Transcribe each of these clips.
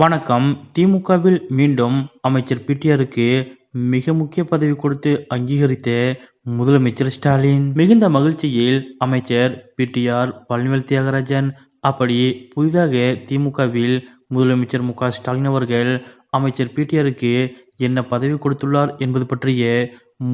வணக்கம். திமுகவில் மீண்டும் அமைச்சர் பிடிஆருக்கு மிக முக்கிய பதவி கொடுத்து அங்கீகரித்த முதலமைச்சர் ஸ்டாலின். மிகுந்த மகிழ்ச்சியில் அமைச்சர் பிடிஆர் பழனிவேல் தியாகராஜன் அப்படி புதிதாக திமுகவில் முதலமைச்சர் மு ஸ்டாலின் அவர்கள் அமைச்சர் பிடிஆருக்கு என்ன பதவி கொடுத்துள்ளார் என்பது பற்றிய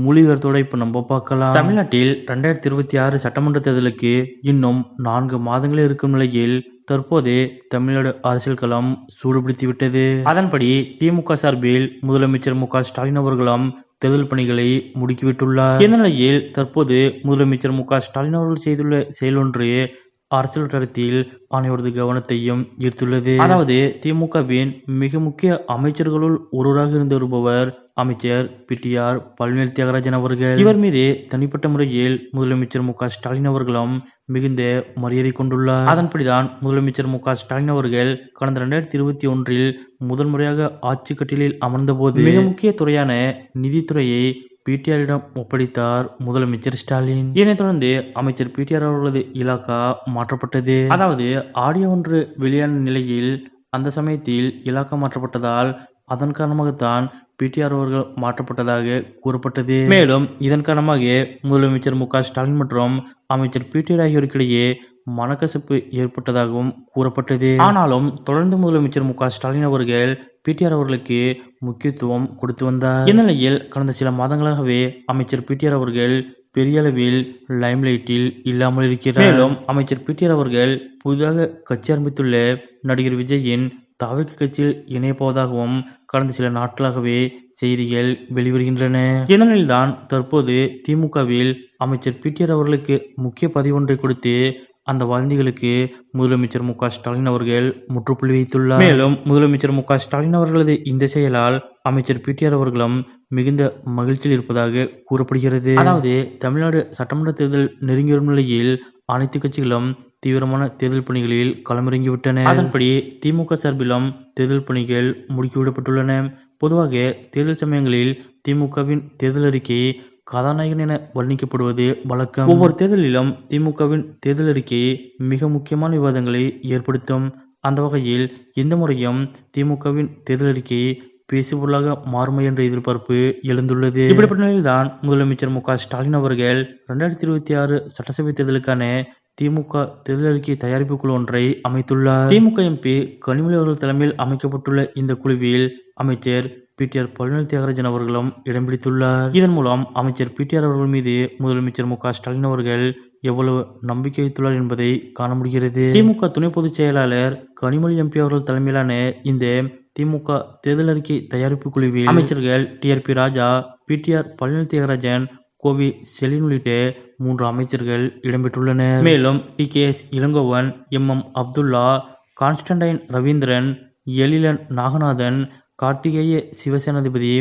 மொழிபெயர்த்தோட இப்போ நம்ம பார்க்கலாம். தமிழ்நாட்டில் ரெண்டாயிரத்தி இருபத்தி ஆறு சட்டமன்ற தேர்தலுக்கு இன்னும் நான்கு மாதங்களே இருக்கும் நிலையில் தற்போது தமிழ்நாடு அரசியல் களம் சூடுபிடித்துவிட்டது. அதன்படி திமுக சார்பில் முதலமைச்சர் மு க ஸ்டாலின் அவர்களும் தேர்தல் பணிகளை முடுக்கிவிட்டுள்ளார். இந்த நிலையில் தற்போது முதலமைச்சர் மு க ஸ்டாலின் அவர்கள் செய்துள்ள செயல் ஒன்று அரசியல் வட்டாரத்தில் அனைவரது கவனத்தையும் ஈர்த்துள்ளது. அதாவது திமுகவின் மிக முக்கிய அமைச்சர்களுள் ஒருவராக இருந்து வருபவர் அமைச்சர் பிடிஆர் பழனிவேல் தியாகராஜன் அவர்கள். இவர் மீது தனிப்பட்ட முறையில் முதலமைச்சர் மு ஸ்டாலின் அவர்களும் மிகுந்த மரியாதை கொண்டுள்ளார். அதன்படிதான் முதலமைச்சர் மு ஸ்டாலின் அவர்கள் கடந்த இரண்டாயிரத்தி இருபத்தி ஒன்றில் முதல் முறையாக ஆட்சி கட்டிலில் அமர்ந்தபோது மிக முக்கிய துறையான நிதித்துறையை பிடிஆரிடம் ஒப்படைத்தார் முதலமைச்சர் ஸ்டாலின். இதனைத் தொடர்ந்து அமைச்சர் பிடிஆர் அவர்களது இலாக்கா மாற்றப்பட்டது. அதாவது ஆடியோ ஒன்று வெளியான நிலையில் அந்த சமயத்தில் இலாக்கா மாற்றப்பட்டதால் அதன் காரணமாகத்தான் பிடிஆர் அவர்கள் மாற்றப்பட்டதாக கூறப்பட்டது. மேலும் இதன் காரணமாக முதலமைச்சர் மு ஸ்டாலின் மற்றும் அமைச்சர் பிடிஆர் ஆகியோருக்கிடையே மனக்கசப்பு ஏற்பட்டதாகவும் கூறப்பட்டது. ஆனாலும் தொடர்ந்து முதலமைச்சர் மு ஸ்டாலின் அவர்கள் பிடிஆர் அவர்களுக்கு முக்கியத்துவம் கொடுத்து வந்தார். இந்நிலையில் கடந்த சில மாதங்களாகவே அமைச்சர் பிடிஆர் அவர்கள் பெரிய அளவில் லைம்லைட்டில் இல்லாமல் இருக்கிறார். மேலும் அமைச்சர் பிடிஆர் அவர்கள் புதிதாக கட்சி ஆரம்பித்துள்ள நடிகர் விஜயின் தவிக கட்சியில் இணைய போவதாகவும் கடந்த சில நாட்களாகவே செய்திகள் வெளிவருகின்றன. இதனால்தான் தற்போது திமுகவில் அமைச்சர் பிடிஆர் அவர்களுக்கு முக்கிய பதிவொன்றை கொடுத்து அந்த வதந்திகளுக்கு முதலமைச்சர் மு ஸ்டாலின் அவர்கள் முற்றுப்புள்ளி வைத்துள்ளார். மேலும் முதலமைச்சர் மு ஸ்டாலின் அவர்களது இந்த செயலால் அமைச்சர் பிடிஆர் அவர்களும் மிகுந்த மகிழ்ச்சியில் இருப்பதாக கூறப்படுகிறது. அதாவது தமிழ்நாடு சட்டமன்ற தேர்தல் நெருங்கி வரும் நிலையில் அனைத்து கட்சிகளும் தீவிரமான தேர்தல் பணிகளில் களமிறங்கிவிட்டன. அதன்படி திமுக சார்பிலும் தேர்தல் பணிகள் முடுக்கிவிடப்பட்டுள்ளன. பொதுவாக தேர்தல் சமயங்களில் திமுகவின் தேர்தல் அறிக்கை கதாநாயகன் என வர்ணிக்கப்படுவது வழக்கம். ஒவ்வொரு தேர்தலிலும் திமுகவின் தேர்தல் அறிக்கை மிக முக்கியமான விவாதங்களை ஏற்படுத்தும். அந்த வகையில் இந்த முறையும் திமுகவின் தேர்தல் அறிக்கை பேசுபொருளாக மாறுமை என்ற எதிர்பார்ப்பு எழுந்துள்ளது. இப்படிப்பட்ட நிலையில்தான் முதலமைச்சர் மு க ஸ்டாலின் அவர்கள் இரண்டாயிரத்தி இருபத்தி ஆறு சட்டசபை தேர்தலுக்கான திமுக தேர்தல் அறிக்கை தயாரிப்பு குழு ஒன்றை அமைத்துள்ளார். திமுக எம்பி கனிமொழி அவர்கள் தலைமையில் அமைக்கப்பட்டுள்ள இந்த குழுவில் அமைச்சர் பிடிஆர் பழனிவேல் தியாகராஜன் அவர்களும் இடம் பிடித்துள்ளார். இதன் மூலம் அமைச்சர் பிடிஆர் அவர்கள் மீது முதலமைச்சர் மு க ஸ்டாலின் அவர்கள் எவ்வளவு நம்பிக்கை வைத்துள்ளார் என்பதை காண முடிகிறது. திமுக துணை பொதுச் செயலாளர் கனிமொழி எம்பி அவர்கள் தலைமையிலான இந்த திமுக தேர்தல் அறிக்கை தயாரிப்பு குழுவில் அமைச்சர்கள் T R B Raja PTR Palani Thiagarajan Kovi Chezhiaan உள்ளிட்ட மூன்று அமைச்சர்கள் இடம்பெற்றுள்ளனர். மேலும் T. K. S. Elangovan M. M. Abdullah Constantine Ravindran Ezhilan Naganathan Karthikeya Sivasenapathy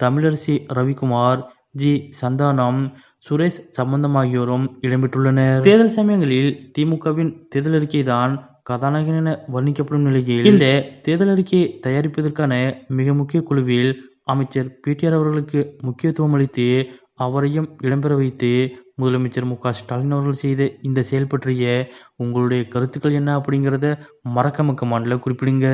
Tamilarasi Ravikumar G. Santhanam Suresh Sambandam ஆகியோரும் இடம்பெற்றுள்ளனர். தேர்தல் சமயங்களில் திமுகவின் தேர்தல் அறிக்கை தான் கதாநாயகன் என வர்ணிக்கப்படும் நிலையில் இந்த தேர்தல் அறிக்கையை தயாரிப்பதற்கான மிக முக்கிய குழுவில் அமைச்சர் பிடிஆர் அவர்களுக்கு முக்கியத்துவம் அளித்து அவரையும் இடம்பெற வைத்து முதலமைச்சர் மு க ஸ்டாலின் அவர்கள் செய்த இந்த செயல் பற்றிய உங்களுடைய கருத்துக்கள் என்ன அப்படிங்கிறத மறக்காம கமெண்ட்ல குறிப்பிடுங்க.